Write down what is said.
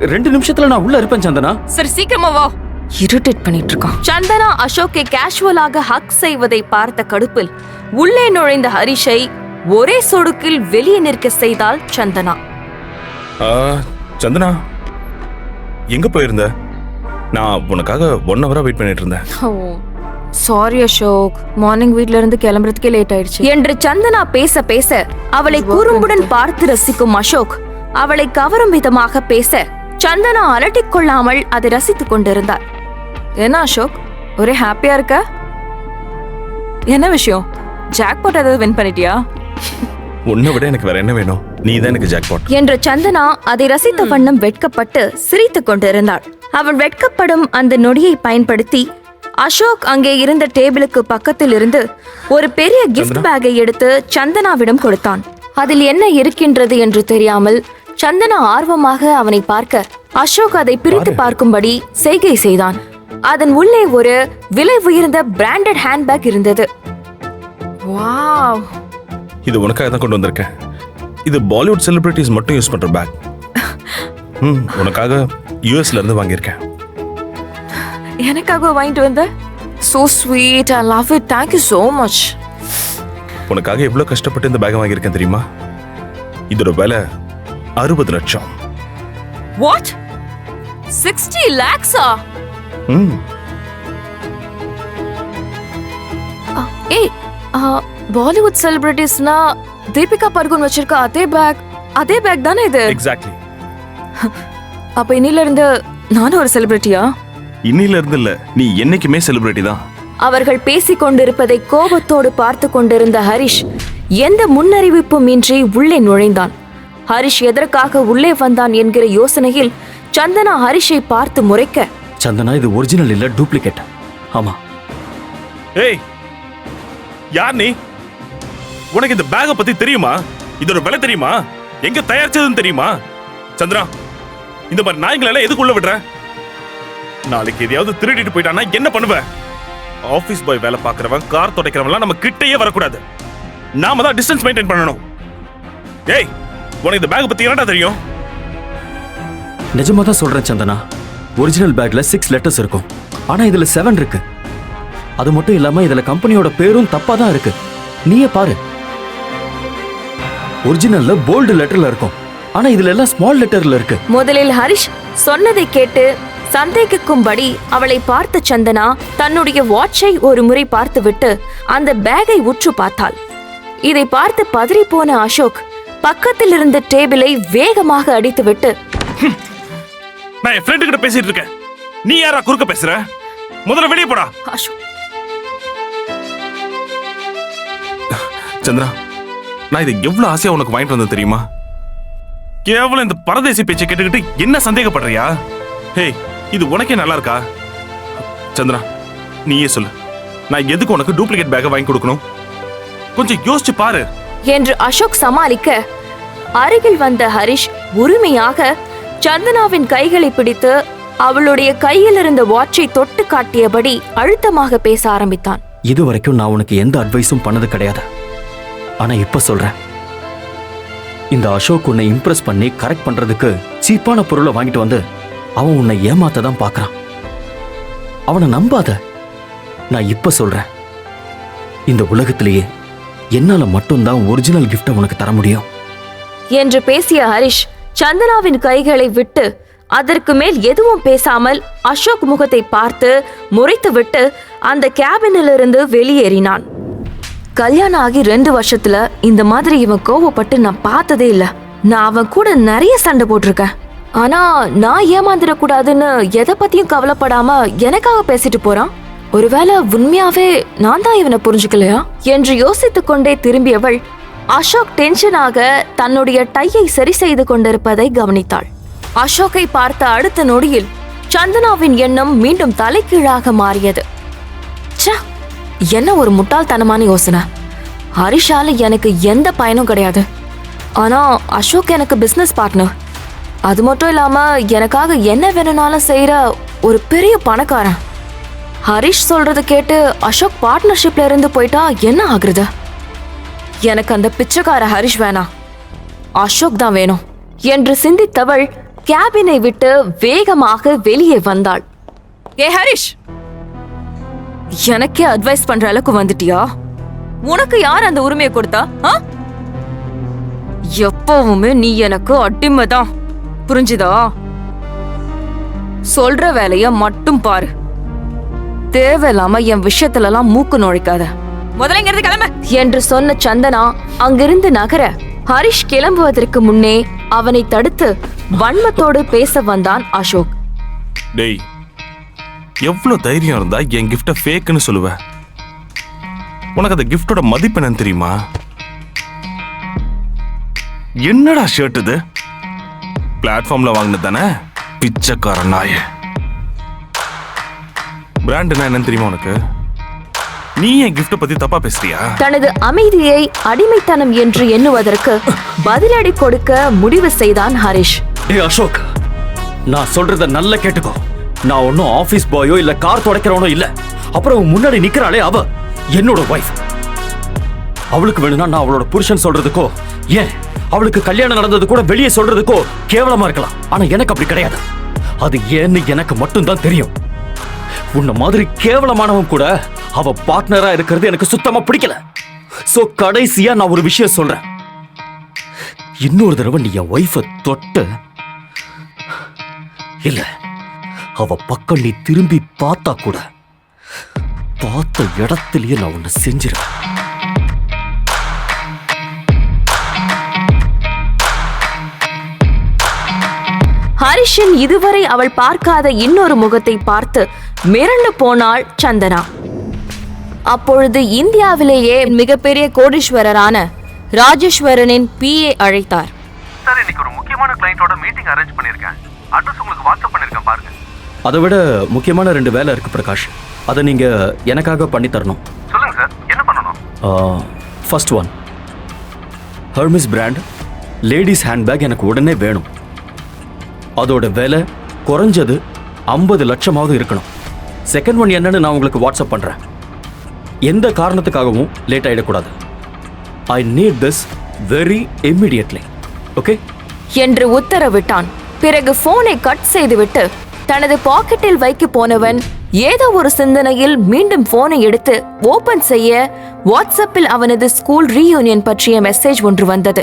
ரெண்டு நிமிஷத்துல நான் உள்ள இருப்பேன் சந்தனா. சரி சீக்கிரமா வா. இரிட்டேட் பண்ணிட்டு இருக்கான் சந்தனா அசோக்கை கேஷுவலாக ஹக் செய்வதை பார்த்த கடுப்பில் உள்ளே நுழைந்த ஹரிஷை ஒரே சொடுக்கில் வெளியே நிற்க செய்தாள் சந்தனா. ஆ, சந்தனா எங்க போயிருந்த? நான் உனக்காக ஒன் ஹவரா வெயிட் பண்ணிட்டு இருந்தேன். சாரி அசோக். மார்னிங் வீட்ல இருந்து கிளம்புறதுக்கே லேட் ஆயிடுச்சு. என்று சந்தனா பேச பேச அவளை குறும்புடன் பார்த்து ரசிக்கும் அசோக் அவளை கவரும் விதமாக பேச சந்தனா அலட்டிக் கொள்ளாமல் அதை ரசித்துக் கொண்டிருந்தார். என்ன அசோக்? ஒரே ஹாப்பியா இருக்க? என்ன விஷயம்? ஜாக்பாட் ஏதாவது வின் பண்ணிட்டியா? உன்னை விட எனக்கு வேற என்ன வேணும்? நீ தான் எனக்கு ஜாக்பாட் என்ற சந்தனா அதை ரசித்த வண்ணம் வெட்கப்பட்டு சிரித்துக் கொண்டிருந்தாள். அவள் வெட்கப்படும் அந்த நொடியை பயன்படுத்தி அசோக் அங்கே இருந்த டேபிளுக்கு பக்கத்தில் இருந்து ஒரு பெரிய கிஃப்ட் பேக்கை எடுத்து சந்தனாவிடம் கொடுத்தான். அதில் என்ன இருக்கின்றது என்று தெரியாமல் சந்தனா ஆர்வமாக அவனை பார்க்க அசோக் அதை பிரித்து பார்க்கும்படி செய்கை செய்தான். அதன் உள்ளே ஒரு விலை உயர்ந்த பிராண்டட் ஹேண்ட்பேக் இருந்தது. வாவ். இது உனக்காக தான் கொண்டு வந்திருக்கேன். இது பாலிவுட் செலிபிரிட்டிஸ் மட்டும் யூஸ் பண்ற பேக் ம் உனக்காக யூஎஸ்ல இருந்து வாங்கியிருக்கேன். எனக்காக வாங்கிட்டு வந்த? So sweet I love it thank you so much உனக்காக எவ்வளவு கஷ்டப்பட்டு இந்த பேக்கை வாங்கியிருக்கேன் தெரியுமா? இதோட விலை அறுபது லட்சம். வாட் சிக்ஸ்டி லேக்ஸா ம். ஏய் பாலிவுட் செலிபிரிட்டிஸ்னா தீபிகா படுகோன் வச்சிருக்க அதே பேக் அதே பேக் தானே இது? எக்ஸாக்ட்லி அப்ப இன்னில இருந்து நானும் ஒரு செலிபிரிட்டியா இன்னில இருந்து இல்ல நீ என்னைக்குமே செலிபிரிட்டி தான். அவர்கள் பேசிக் கொண்டிருப்பதை கோபத்தோடு பார்த்து கொண்டிருந்த ஹரிஷ் எந்த முன்னறிவிப்பும் இன்றி உள்ளே நுழைந்தான். ஹரிஷ் எதற்காக உள்ளே வந்தான் என்கிற யோசனையில் சந்தனா ஹரிஷை பார்த்து முறைக்க சந்தனா இது ஒரிஜினல் இல்ல டூப்ளிகேட் ஆமா. ஏய் யார் நீ? உனக்கு இந்த பேக்கை பத்தி தெரியுமா? இதோட விலை தெரியுமா? எங்க தயாரிச்சதுன்னு தெரியுமா? சந்திரா இந்த மாதிரி நாய்களை எல்லாம் எதுக்குள்ள விடுற? நாளைக்கு எதையாவது திருடிட்டு போயிட்டானா என்ன பண்ணுவ? ஆபீஸ் பாய் வேலை பார்க்கறவன் கார் துடைக்கிறவன்லாம் நம்ம கிட்டேயே வரக்கூடாது. நாம தான் டிஸ்டன்ஸ் மெயின்டைன் பண்ணணும். ஏய் உனக்கு இந்த பேக் பத்தி என்னடா தெரியும்? நிஜமா தான் சொல்றேன் சந்தனா. ஒரிஜினல் பேக்ல சிக்ஸ் லெட்டர்ஸ் இருக்கும். ஆனா இதுல செவன் இருக்கு. அது மட்டும் இல்லாம இதுல கம்பெனியோட பேரும் தப்பா தான் இருக்கு. நீயே பாரு. ஒரிஜினல்ல போல்டு லெட்டர்ல இருக்கும். ஆனா இதுல எல்லாம் ஸ்மால் லெட்டர்ல இருக்கு. முதலில் ஹரிஷ் சொன்னதை கேட்டு சந்தேகிக்கும்படி அவளை பார்த்த சந்தனா தன்னுடைய வாட்சை ஒரு முறை பார்த்துவிட்டு அந்த பேக்கை உற்று பார்த்தாள். இதை பார்த்து பதறி போன அசோக் பக்கத்தில் இருந்த டேபிளை வேகமாக அடித்துவிட்டு நான் என் ஃப்ரெண்டு கிட்ட பேசிட்டு இருக்கேன். நீ யாரா குறுக்க பேசுற? முதல்ல வெளியே போடா. அசோக் சந்திரா நான் இதை எவ்வளவு ஆசையா உனக்கு வாங்கிட்டு வந்தேன் தெரியுமா? கேவலம் இந்த பரதேசி பேச்சை கேட்டுக்கிட்டு என்ன சந்தேகப்படுறியா? ஹேய் இது உனக்கே நல்லா இருக்கா? சந்திரா நீயே சொல்லு. நான் எதுக்கு உனக்கு டூப்ளிகேட் பேக்கை வாங்கி கொடுக்கணும்? கொஞ்சம் யோசிச்சு பாரு. என்று அசோக் சமாளிக்க அருகில் வந்த ஹரிஷ் உரிமையாக சந்தனாவின் கைகளை பிடித்து அவளுடைய கையில் இருந்த வாட்சை தொட்டு காட்டியபடி அழுத்தமாக பேச ஆரம்பித்தான். இது வரைக்கும் நான் உனக்கு எந்த அட்வைஸும் பண்ணது கிடையாது. ஆனா இப்ப சொல்றேன். இந்த அசோக் உன்னை இம்ப்ரெஸ் பண்ணி கரெக்ட் பண்றதுக்கு சீப்பான பொருளை வாங்கிட்டு வந்து அவன் உன்னை ஏமாத்த தான் அவனை நம்பாத. நான் இப்ப சொல்றேன். இந்த உலகத்திலேயே என்னால மட்டும்தான் ஒரிஜினல் கிஃப்ட்டை உனக்கு தர முடியும். என்று பேசிய ஹரிஷ் சந்தனாவின் கைகளை விட்டு அதற்கு மேல் எதுவும் பேசாமல் அசோக் முகத்தை பார்த்து முறைத்துவிட்டு அந்த கேபினிலிருந்து வெளியேறினான். கல்யாணம் ஆகி ரெண்டு வருஷத்துல இந்த மாதிரி இவன் கோவப்பட்டு நான் பார்த்ததே இல்ல. நான் அவன் கூட நிறைய சண்டை போட்டிருக்கேன். ஆனா நான் ஏமாந்துடக்கூடாதுன்னு எதை பத்தியும் கவலைப்படாம எனக்காக பேசிட்டு போறான்? ஒருவேளை உண்மையாவே நான் தான் இவனை புரிஞ்சுக்கலையா? என்று யோசித்துக் கொண்டே திரும்பியவள் அசோக் டென்ஷனாக தன்னுடைய டையை சரி செய்து கொண்டிருப்பதை கவனித்தாள். அசோக்கை பார்த்த அடுத்த நொடியில் சந்தனாவின் எண்ணம் மீண்டும் தலைகீழாக மாறியது. என்ன ஒரு முட்டாள்தனமான யோசனை. ஹரிஷால எனக்கு எந்த பயனும் கிடையாது. ஆனா அசோக் எனக்கு பிசினஸ் பார்ட்னர் அது மட்டும் இல்லாம எனக்காக என்ன வேணும்னாலும் செய்யற ஒரு பெரிய பணக்காரன். ஹரிஷ் சொல்றது கேட்டு அசோக் பார்ட்னர்ஷிப்ல இருந்து போயிட்டா என்ன ஆகுறது? எனக்கு அந்த பிச்சைக்கார ஹரிஷ் வேணாம். அசோக் தான் வேணும் என்று சிந்தித்தவள் கேபினை விட்டு வேகமாக வெளியே வந்தாள். ஏ ஹரிஷ்! எனக்கே அட்வைஸ் பண்ற அளவுக்கு வந்துட்டியா? உனக்கு யார் அந்த உரிமையை கொடுத்தா? ஆ? எப்பவுமே நீ எனக்கு அடிமைதான். புரிஞ்சுதா? சொல்ற வேலைய மட்டும் பாரு. தேவையில்லாம என் விஷயத்துல எல்லாம் மூக்கு நுழைக்காத. முதல்ல இங்கிருந்து கிளம்ப. என்று சொன்ன சந்தனா அங்கிருந்து நகர ஹரிஷ் கிளம்புவதற்கு முன்னே அவனை தடுத்து வன்மத்தோடு பேச வந்தான் அசோக். டேய் எவ்வளவு தைரியம் இருந்தா என் கிஃப்ட ஃபேக்னு சொல்லுவ? உனக்கு அந்த கிஃப்டோட மதிப்பு என்னன்னு தெரியுமா? என்னடா ஷர்ட் இது? பிளாட்ஃபார்ம்ல வாங்கினது தானே? பிச்சைக்கார நாய. பிராண்ட்னா என்னன்னு தெரியுமா உனக்கு? நீ என் கிஃப்ட பத்தி தப்பா பேசுறியா? தனது அமைதியை அடிமைத்தனம் என்று எண்ணுவதற்கு பதிலடி கொடுக்க முடிவு செய்தான் ஹரிஷ். ஏய் அசோக் நான் சொல்றத நல்லா கேட்டுக்கோ. நான் ஒன்னும் ஆபீஸ் பாயோ இல்ல கார் துடைக்கிறவனோ இல்ல. அப்புறம் முன்னாடி நிக்கிறாளே அவ என்னோட வைஃப் அவளுக்கு வேணும்னா நான் அவளோட புருஷன் சொல்றதுக்கோ ஏன்? அவளுக்கு கல்யாணம் நடந்தது கூட வெளியே சொல்றதுக்கோ கேவலமா இருக்கலாம். ஆனா எனக்கு அப்படி கிடையாது. அது ஏன்னு எனக்கு மட்டும்தான் தெரியும். உன்ன மாதிரி கேவலமானவன் கூட அவ பார்ட்னரா இருக்கிறது எனக்கு சுத்தமா பிடிக்கல. சோ கடைசியா நான் ஒரு விஷயம் சொல்றேன். இன்னொரு தடவை நீ என் ஒய்ஃப தொட்ட இல்ல அவ பக்கம் நீ திரும்பி பார்த்தா கூட பார்த்த இடத்துலயே நான் உன்னை செஞ்சிருவேன். ஹரிஷின் இதுவரை அவள் பார்க்காத இன்னொரு முகத்தை பார்த்து மிரண்டு போனாள் சந்தனா. அப்பொழுது இந்தியாவிலேயே மிகப்பெரிய கோடீஸ்வரரான ராஜேஸ்வரனின் பிஏ அழைத்தார். சார் இன்னைக்கு ஒரு முக்கியமான கிளைண்டோட மீட்டிங் அரேஞ்ச் பண்ணிருக்கேன் அட்ரஸ் உங்களுக்கு வாட்ஸ்அப் பண்ணிருக்கேன் பாருங்க. அதை விட முக்கியமான ரெண்டு வேலை இருக்கு பிரகாஷ். அதை நீங்க எனக்காக பண்ணி தரணும். சொல்லுங்க சார் என்ன பண்ணணும்? First one Hermes brand ladies handbag எனக்கு உடனே வேணும். அதோட விலை குறைஞ்சது ஐம்பது லட்சமாவது இருக்கணும். செகண்ட் ஒன் என்னன்னு நான் உங்களுக்கு வாட்ஸ்அப் பண்ணுறேன் எந்த காரணத்துக்காகவும் லேட் ஆகிடக்கூடாது I need this very immediately okay என்று உத்தரவிட்டான். பிறகு போனை கட் செய்துவிட்டு தனது பாக்கெட்டில் வைக்க போனவன் ஏதோ ஒரு சிந்தனையில் மீண்டும் போனை எடுத்து ஓபன் செய்ய வாட்ஸ்அப்பில் அவனது ஸ்கூல் ரீயூனியன் பற்றிய மெசேஜ் ஒன்று வந்தது.